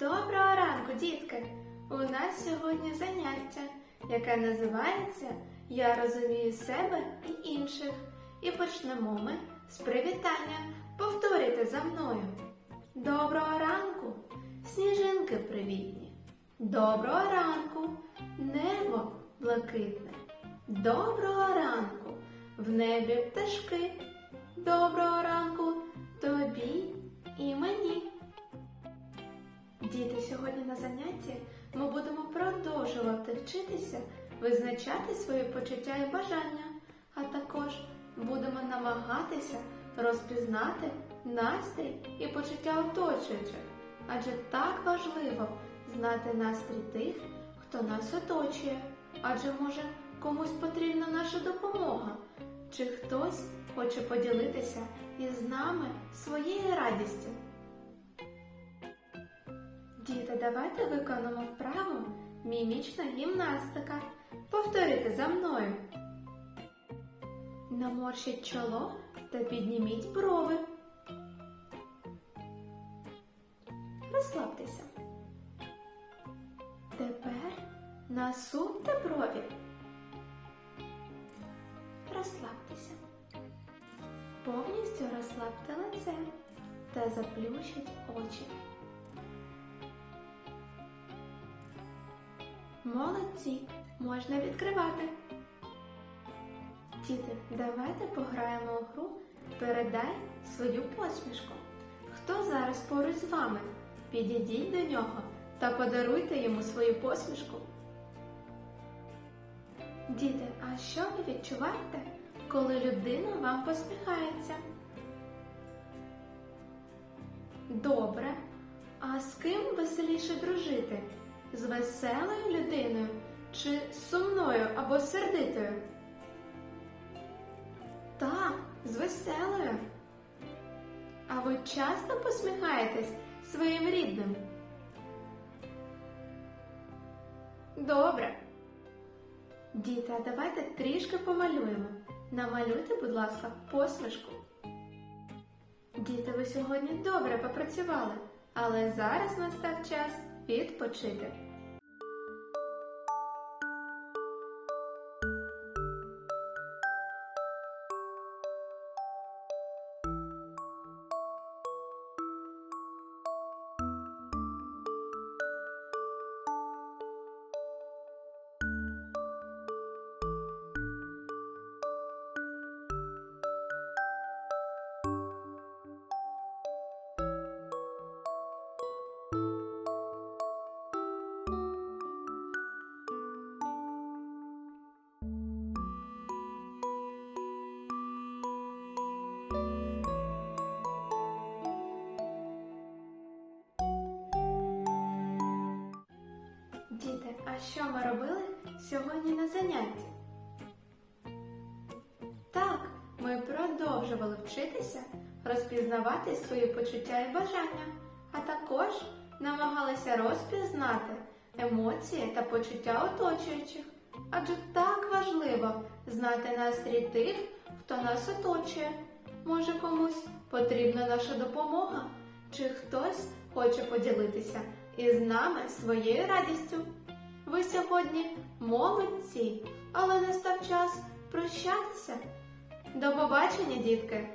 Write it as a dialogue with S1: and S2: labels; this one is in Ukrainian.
S1: Доброго ранку, дітки! У нас сьогодні заняття, яке називається Я розумію себе і інших. І почнемо ми з привітання. Повторюйте за мною. Доброго ранку, сніжинки привітні. Доброго ранку, небо блакитне. Доброго ранку, в небі пташки. Доброго ранку Діти, сьогодні на занятті ми будемо продовжувати вчитися визначати свої почуття і бажання, а також будемо намагатися розпізнати настрій і почуття оточуючих, адже так важливо знати настрій тих, хто нас оточує, адже може комусь потрібна наша допомога, чи хтось хоче поділитися із нами своєю радістю. Діти, давайте виконуємо вправу мімічна гімнастика. Повторюйте за мною. Наморщіть чоло та підніміть брови. Розслабтеся. Тепер насупте брові. Розслабтеся. Повністю розслабте лице та заплющіть очі. Молодці, можна відкривати. Діти, давайте пограємо у гру Передай свою посмішку. Хто зараз поруч з вами? Підійдіть до нього та подаруйте йому свою посмішку. Діти, а що ви відчуваєте, коли людина вам посміхається? Добре. А з ким веселіше дружити? З веселою людиною чи сумною або сердитою? Так, з веселою. А ви часто посміхаєтесь своїм рідним? Добре. Діти, а давайте трішки помалюємо. Намалюйте, будь ласка, посмішку. Діти, ви сьогодні добре попрацювали, але зараз настав час відпочити. Що ми робили сьогодні на занятті? Так, ми продовжували вчитися розпізнавати свої почуття і бажання, а також намагалися розпізнати емоції та почуття оточуючих. Адже так важливо знати настрій тих, хто нас оточує. Може комусь потрібна наша допомога, чи хтось хоче поділитися із нами своєю радістю. Ви сьогодні молодці, але настав час прощатися. До побачення, дітки!